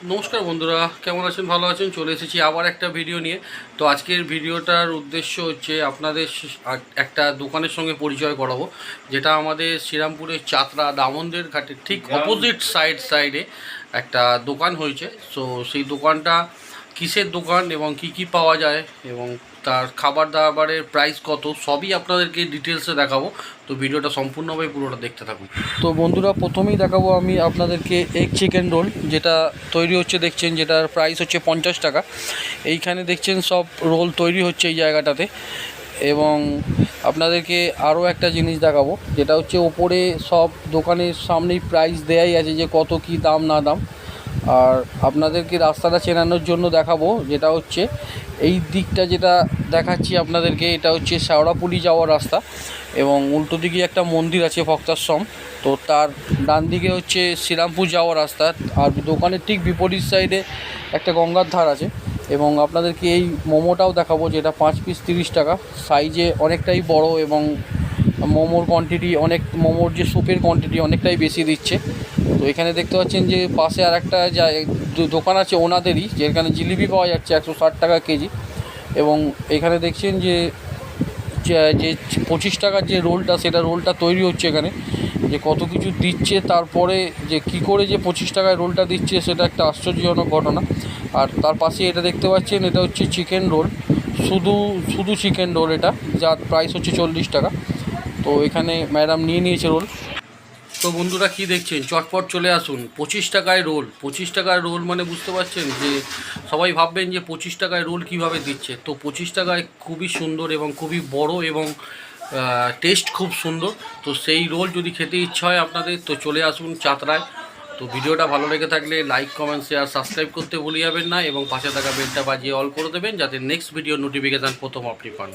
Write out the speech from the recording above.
নমস্কার বন্ধুরা কেমন আছেন? ভালো আছেন? চলে এসেছি আবার একটা ভিডিও নিয়ে। তো আজকের ভিডিওটার উদ্দেশ্য হচ্ছে আপনাদের একটা দোকানের সঙ্গে পরিচয় করাবো যেটা আমাদের শ্রীরামপুরের চাতরা দামনদের ঘাটের ঠিক অপোজিট সাইড সাইডে একটা দোকান হয়েছে। সো সেই দোকানটা কিসের দোকান এবং কি কি পাওয়া যায় এবং তার খাবার দাবারের প্রাইস কত, সবই আপনাদেরকে ডিটেলসে দেখাবো। তো ভিডিওটা সম্পূর্ণভাবে পুরোটা দেখতে থাকুন। তো বন্ধুরা, প্রথমেই দেখাবো আমি আপনাদেরকে এগ চিকেন রোল যেটা তৈরি হচ্ছে, দেখছেন, যেটার প্রাইস হচ্ছে পঞ্চাশ টাকা। এইখানে দেখছেন, সব রোল তৈরি হচ্ছে এই জায়গাটাতে। এবং আপনাদেরকে আরও একটা জিনিস দেখাবো, যেটা হচ্ছে ওপরে সব দোকানের সামনেই প্রাইস দেয়াই আছে যে কত কি দাম, না দাম। আর আপনাদেরকে রাস্তাটা চেনানোর জন্য দেখাবো, যেটা হচ্ছে এই দিকটা যেটা দেখাচ্ছি আপনাদেরকে, এটা হচ্ছে শেওড়াপুলি যাওয়ার রাস্তা এবং উল্টো দিকে একটা মন্দির আছে ভক্তাশ্রম। তো তার ডান দিকে হচ্ছে শ্রীরামপুর যাওয়ার রাস্তা আর দোকানের ঠিক বিপরীত সাইডে একটা গঙ্গার ধার আছে এবং আপনাদেরকে এই মোমোটাও দেখাবো, যেটা পাঁচ পিস তিরিশ টাকা। সাইজে অনেকটাই বড় এবং মোমোর কোয়ান্টিটি অনেক মোমোর যে স্যুপের কোয়ান্টিটি অনেকটাই বেশি দিচ্ছে। তো এখানে দেখতে পাচ্ছেন যে পাশে আর একটা দোকান আছে ওনাদেরই, যেখানে জিলিপি পাওয়া যাচ্ছে একশো ষাট টাকা কেজি। এবং এখানে দেখছেন যে, যে- পঁচিশ টাকার যে রোলটা, সেটা রোলটা তৈরি হচ্ছে এখানে। যে কত কিছু দিচ্ছে, তারপরে যে কি করে যে পঁচিশ টাকায় রোলটা দিচ্ছে, সেটা একটা আশ্চর্যজনক ঘটনা। আর তার পাশে এটা দেখতে পাচ্ছেন, এটা হচ্ছে চিকেন রোল শুধু শুধু চিকেন রোল এটা, যার প্রাইস হচ্ছে চল্লিশ টাকা। তো এখানে ম্যাডাম নিয়ে নিয়েছে রোল। তো বন্ধুরা কি দেখছেন? চটপট চলে আসুন। পঁচিশ টাকায় রোল। পঁচিশ টাকায় রোল মানে বুঝতে পারছেন যে সবাই ভাববেন যে পঁচিশ টাকায় রোল কীভাবে দিচ্ছে। তো পঁচিশ টাকায় খুবই সুন্দর এবং খুবই বড় এবং টেস্ট খুব সুন্দর। তো সেই রোল যদি খেতে ইচ্ছা হয় আপনাদের, তো চলে আসুন চাতরায়। তো ভিডিওটা ভালো লেগে থাকলে লাইক কমেন্ট শেয়ার সাবস্ক্রাইব করতে ভুলে যাবেন না এবং পাশে থাকা বেলটা বাজিয়ে অল করে দেবেন যাতে নেক্সট ভিডিও নোটিফিকেশান প্রথম আপনি পান।